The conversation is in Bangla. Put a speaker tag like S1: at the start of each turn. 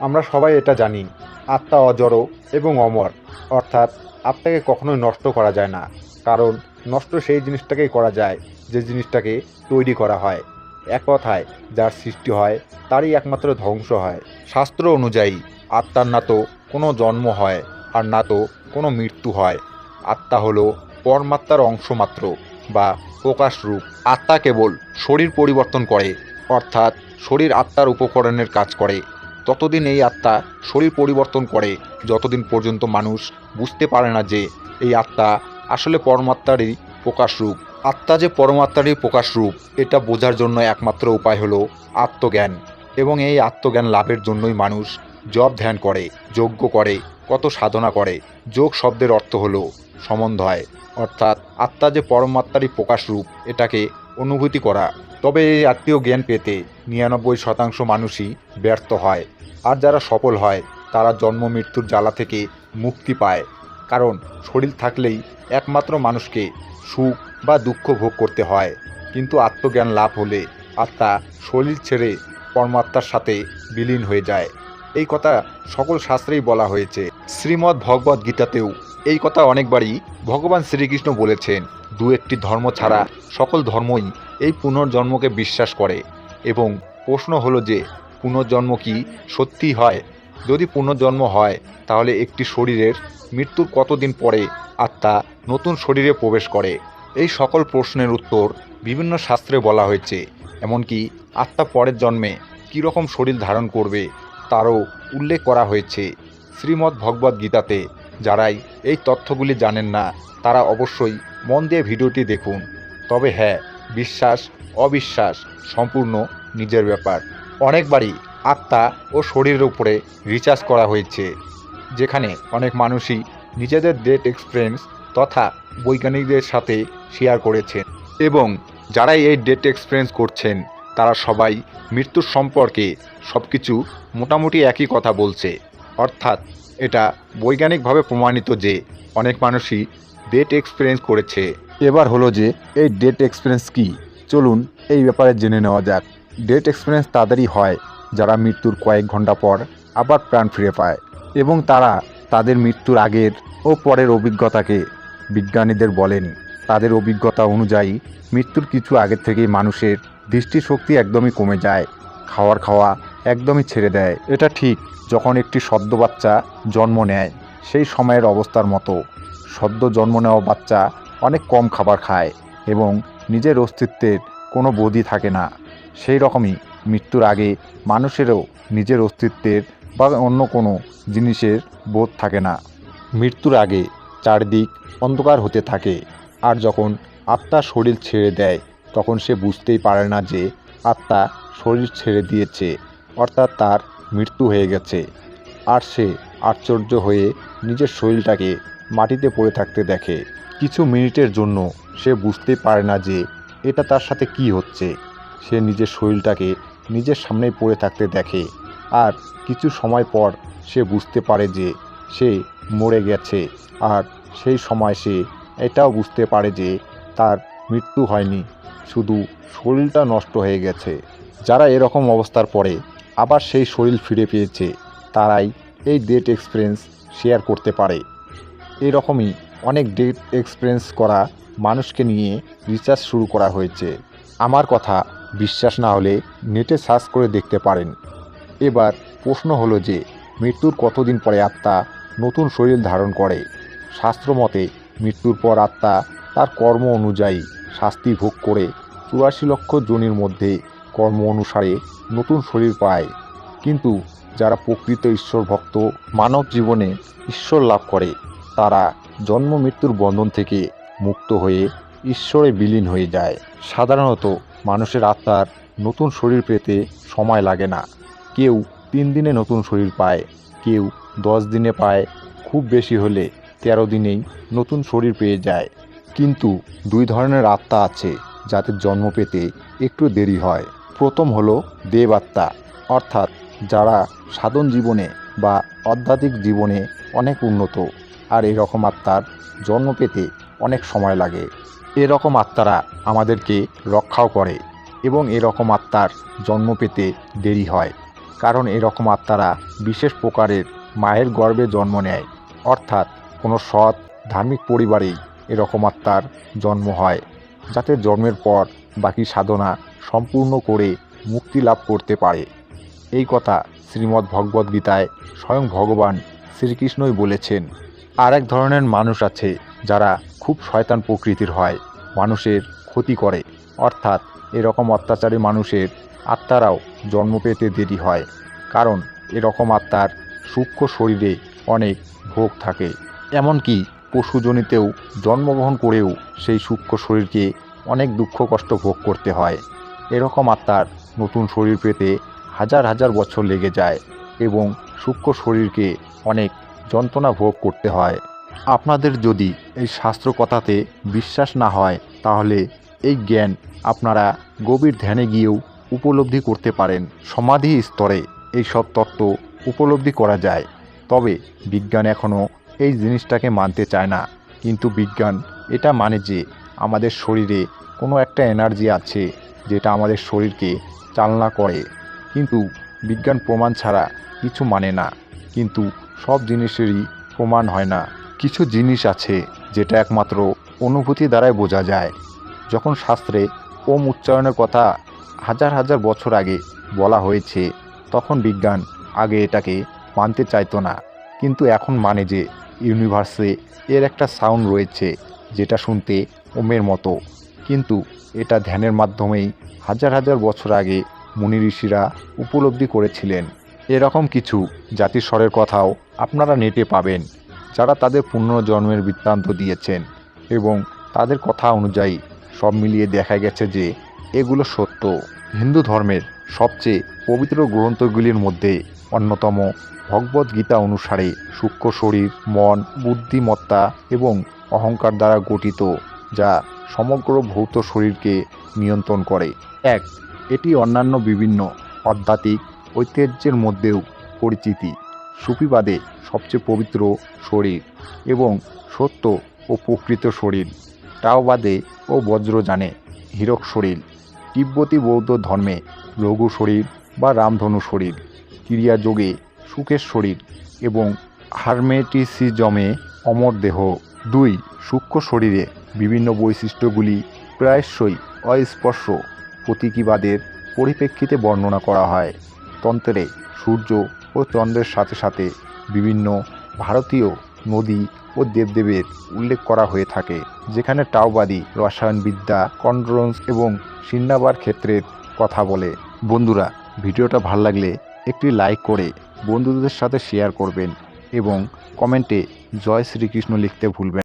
S1: আমরা সবাই এটা জানি, আত্মা অজড় এবং অমর। অর্থাৎ আত্মাকে কখনোই নষ্ট করা যায় না, কারণ নষ্ট সেই জিনিসটাকেই করা যায় যে জিনিসটাকে তৈরি করা হয়। এক কথায়, যার সৃষ্টি হয়, তারই একমাত্র ধ্বংস হয়। শাস্ত্র অনুযায়ী, আত্মার না তো কোনো জন্ম হয়, আর না তো কোনো মৃত্যু হয়। আত্মা হলো পরমাত্মার অংশমাত্র বা প্রকাশ রূপ। আত্মা কেবল শরীর পরিবর্তন করে, অর্থাৎ শরীর আত্মার উপকরণের কাজ করে। ততদিন এই আত্মা শরীর পরিবর্তন করে, যতদিন পর্যন্ত মানুষ বুঝতে পারে না যে এই আত্মা আসলে পরমাত্মারই প্রকাশ রূপ। আত্মা যে পরমাত্মারই প্রকাশ রূপ, এটা বোঝার জন্য একমাত্র উপায় হলো আত্মজ্ঞান এবং এই আত্মজ্ঞান লাভের জন্যই মানুষ জব ধ্যান করে, যজ্ঞ করে, কত সাধনা করে। যোগ শব্দের অর্থ হলো সমন্বয়, অর্থাৎ আত্মা যে পরমাত্মারই প্রকাশ রূপ, এটাকে অনুভূতি করা। তবে এই আত্মীয় জ্ঞান পেতে নিরানব্বই শতাংশ মানুষই ব্যর্থ হয়। আর যারা সফল হয়, তারা জন্ম মৃত্যুর জ্বালা থেকে মুক্তি পায়। কারণ শরীর থাকলেই একমাত্র মানুষকে সুখ বা দুঃখ ভোগ করতে হয়। কিন্তু আত্মজ্ঞান লাভ হলে আত্মা শরীর ছেড়ে পরমাত্মার সাথে বিলীন হয়ে যায়। এই কথা সকল শাস্ত্রেই বলা হয়েছে। শ্রীমদ্ ভগবদ্ গীতাতেও এই কথা অনেকবারই ভগবান শ্রীকৃষ্ণ বলেছেন, দু একটি ধর্ম ছাড়া সকল ধর্মই এই পুনর্জন্মকে বিশ্বাস করে। এবং প্রশ্ন হলো যে পুনর্জন্ম কি সত্যিই হয়? যদি পুনর্জন্ম হয়, তাহলে একটি শরীরের মৃত্যুর কতদিন পরে আত্মা নতুন শরীরে প্রবেশ করে? এই সকল প্রশ্নের উত্তর বিভিন্ন শাস্ত্রে বলা হয়েছে। এমনকি আত্মা পরের জন্মে কীরকম শরীর ধারণ করবে, তারও উল্লেখ করা হয়েছে। শ্রীমদ্ ভগবদ্ গীতাতে যারাই এই তথ্যগুলি জানেন না, তারা অবশ্যই মন দিয়ে ভিডিওটি দেখুন। তবে হ্যাঁ বিশ্বাস, অবিশ্বাস সম্পূর্ণ নিজের ব্যাপার। অনেকবারই আত্মা ও শরীরের উপরে রিচার্জ করা হয়েছে, যেখানে অনেক মানুষই নিজেদের ডেট এক্সপিরিয়েন্স তথা বৈজ্ঞানিকদের সাথে শেয়ার করেছেন। এবং যারাই এই ডেট এক্সপিরিয়েন্স করছেন, তারা সবাই মৃত্যুর সম্পর্কে সব কিছু মোটামুটি একই কথা বলছে। অর্থাৎ এটা বৈজ্ঞানিকভাবে প্রমাণিত যে অনেক মানুষই ডেট এক্সপিরিয়েন্স করেছে। এবার হলো যে এই ডেট এক্সপিরিয়েন্স কি? চলুন এই ব্যাপারে জেনে নেওয়া যাক। ডেট এক্সপিরিয়েন্স তাদেরই হয়, যারা মৃত্যুর কয়েক ঘণ্টা পর আবার প্রাণ ফিরে পায় এবং তারা তাদের মৃত্যুর আগের ও পরের অভিজ্ঞতাকে বিজ্ঞানীদের বলেন। তাদের অভিজ্ঞতা অনুযায়ী, মৃত্যুর কিছু আগের থেকেই মানুষের দৃষ্টিশক্তি একদমই কমে যায়, খাওয়ার খাওয়া একদমই ছেড়ে দেয়। এটা ঠিক যখন একটি সদ্য বাচ্চা জন্ম নেয়, সেই সময়ের অবস্থার মতো। সদ্য জন্ম নেওয়া বাচ্চা অনেক কম খাবার খায় এবং নিজের অস্তিত্বের কোনো বোধই থাকে না। সেই রকমই মৃত্যুর আগে মানুষেরও নিজের অস্তিত্বের বা অন্য কোনো জিনিসের বোধ থাকে না। মৃত্যুর আগে চারদিক অন্ধকার হতে থাকে আর যখন আত্মা শরীর ছেড়ে দেয়, তখন সে বুঝতেই পারে না যে আত্মা শরীর ছেড়ে দিয়েছে, অর্থাৎ তার মৃত্যু হয়ে গেছে। আর সে আশ্চর্য হয়ে নিজের শরীরটাকে মাটিতে পড়ে থাকতে দেখে। কিছু মিনিটের জন্য সে বুঝতেই পারে না যে এটা তার সাথে কি হচ্ছে। সে নিজের শরীরটাকে নিজের সামনেই পড়ে থাকতে দেখে। আর কিছু সময় পর সে বুঝতে পারে যে সে মরে গেছে। আর সেই সময় সে এটাও বুঝতে পারে যে তার মৃত্যু হয়নি। শুধু শরীরটা নষ্ট হয়ে গেছে। যারা এরকম অবস্থার পরে আবার সেই শরীর ফিরে পেয়েছে, তারাই এই ডেট এক্সপিরিয়েন্স শেয়ার করতে পারে। এরকমই অনেক ডেট এক্সপিরিয়েন্স করা মানুষকে নিয়ে রিসার্চ শুরু করা হয়েছে। আমার কথা বিশ্বাস না হলে নেটে সার্চ করে দেখতে পারেন। এবার প্রশ্ন হলো যে, মৃত্যুর কতদিন পরে আত্মা নতুন শরীর ধারণ করে? শাস্ত্রমতে মৃত্যুর পর আত্মা তার কর্ম অনুযায়ী শাস্তি ভোগ করে চুরাশি লক্ষ জনের মধ্যে কর্ম অনুসারে নতুন শরীর পায়। কিন্তু যারা প্রকৃত ঈশ্বর ভক্ত, মানব জীবনে ঈশ্বর লাভ করে, তারা জন্ম মৃত্যুর বন্ধন থেকে মুক্ত হয়ে ঈশ্বরে বিলীন হয়ে যায়। সাধারণত মানুষের আত্মার নতুন শরীর পেতে সময় লাগে না। কেউ তিন দিনে নতুন শরীর পায়, কেউ দশ দিনে পায়, খুব বেশি হলে তেরো দিনেই নতুন শরীর পেয়ে যায়। কিন্তু দুই ধরনের আত্মা আছে যাদের জন্ম পেতে একটু দেরি হয়। প্রথম হলো দেব আত্মা, অর্থাৎ যারা সাধন জীবনে বা আধ্যাত্মিক জীবনে অনেক উন্নত, আর এরকম আত্মার জন্ম পেতে অনেক সময় লাগে। এরকম আত্মারা আমাদেরকে রক্ষাও করে এবং এরকম আত্মার জন্ম পেতে দেরি হয়, কারণ এরকম আত্মারা বিশেষ প্রকারের মায়ের গর্ভে জন্ম নেয়। অর্থাৎ কোনো সৎ ধার্মিক পরিবারেই এরকম আত্মার জন্ম হয়, যাতে জন্মের পর বাকি সাধনা সম্পূর্ণ করে মুক্তি লাভ করতে পারে। এই কথা শ্রীমদ্ ভগবদ্গীতায় স্বয়ং ভগবান শ্রীকৃষ্ণই বলেছেন। আর এক ধরনের মানুষ আছে যারা খুব শয়তান প্রকৃতির হয়, মানুষের ক্ষতি করে। অর্থাৎ এরকম অত্যাচারী মানুষের আত্মারাও জন্ম পেতে দেরি হয়, কারণ এরকম আত্মার সূক্ষ্ম শরীরে অনেক ভোগ থাকে। এমনকি পশুজনিতেও জন্মগ্রহণ করেও সেই সূক্ষ্ম শরীরকে অনেক দুঃখ কষ্ট ভোগ করতে হয়। এরকম আত্মার নতুন শরীর পেতে হাজার হাজার বছর লেগে যায় এবং সূক্ষ্ম শরীরকে অনেক যন্ত্রণা ভোগ করতে হয়। আপনাদের যদি এই শাস্ত্র কথাতে বিশ্বাস না হয়, তাহলে এই জ্ঞান আপনারা গভীর ধ্যানে গিয়েও উপলব্ধি করতে পারেন। সমাধি স্তরে এই সব তত্ত্ব উপলব্ধি করা যায়। তবে বিজ্ঞান এখনও এই জিনিসটাকে মানতে চায় না। কিন্তু বিজ্ঞান এটা মানে যে আমাদের শরীরে কোনো একটা এনার্জি আছে যেটা আমাদের শরীরকে চালনা করে। কিন্তু বিজ্ঞান প্রমাণ ছাড়া কিছু মানে না। কিন্তু সব জিনিসেরই প্রমাণ হয় না। কিছু জিনিস আছে যেটা একমাত্র অনুভূতি দ্বারাই বোঝা যায়। যখন শাস্ত্রে ওম উচ্চারণের কথা হাজার হাজার বছর আগে বলা হয়েছে, তখন বিজ্ঞান আগে এটাকে মানতে চাইতো না। কিন্তু এখন মানে যে ইউনিভার্সে এর একটা সাউন্ড রয়েছে, যেটা শুনতে ওমের মতো। কিন্তু এটা ধ্যানের মাধ্যমেই হাজার হাজার বছর আগে মুনি ঋষিরা উপলব্ধি করেছিলেন। এরকম কিছু জাতিস্বরের কথাও আপনারা নেটে পাবেন। যারা তাদের পুনর্জন্মের বৃত্তান্ত দিয়েছেন এবং তাদের কথা অনুযায়ী সব মিলিয়ে দেখা গেছে যে এগুলো সত্য। হিন্দু ধর্মের সবচেয়ে পবিত্র গ্রন্থগুলির মধ্যে অন্যতম ভগবদ্ গীতা অনুসারে সূক্ষ্ম শরীর, মন, বুদ্ধিমত্তা এবং অহংকার দ্বারা গঠিত, যা সমগ্র ভৌত শরীরকে নিয়ন্ত্রণ করে। এক, এটি অন্যান্য বিভিন্ন আধ্যাত্মিক ঐতিহ্যের মধ্যেও পরিচিতি। সুফিবাদে সবচেয়ে পবিত্র শরীর এবং সত্য ও প্রকৃত শরীর। টাওবাদে ও বজ্রযানে হীরক শরীর, তিব্বতী বৌদ্ধ ধর্মে লঘু শরীর বা রামধনু শরীর, ক্রিয়াযোগে সুখের শরীর এবং হারমেটিসিজমে অমর দেহ। দুই, সূক্ষ্ম শরীরে বিভিন্ন বৈশিষ্ট্যগুলি প্রায়শই অস্পর্শ, প্রতীকীবাদের পরিপ্রেক্ষিতে বর্ণনা করা হয়। তন্ত্রে সূর্য ও চন্দ্রের সাথে সাথে বিভিন্ন ভারতীয় নদী ও দেবদেবের উল্লেখ করা হয়ে থাকে, যেখানে টাওবাদী, রসায়নবিদ্যা, কন্ড্রন্স এবং সিন্নাবার ক্ষেত্রের কথা বলে। বন্ধুরা, ভিডিওটা ভালো লাগলে একটি লাইক করে বন্ধুদের সাথে শেয়ার করবেন এবং কমেন্টে জয় শ্রীকৃষ্ণ লিখতে ভুলবেন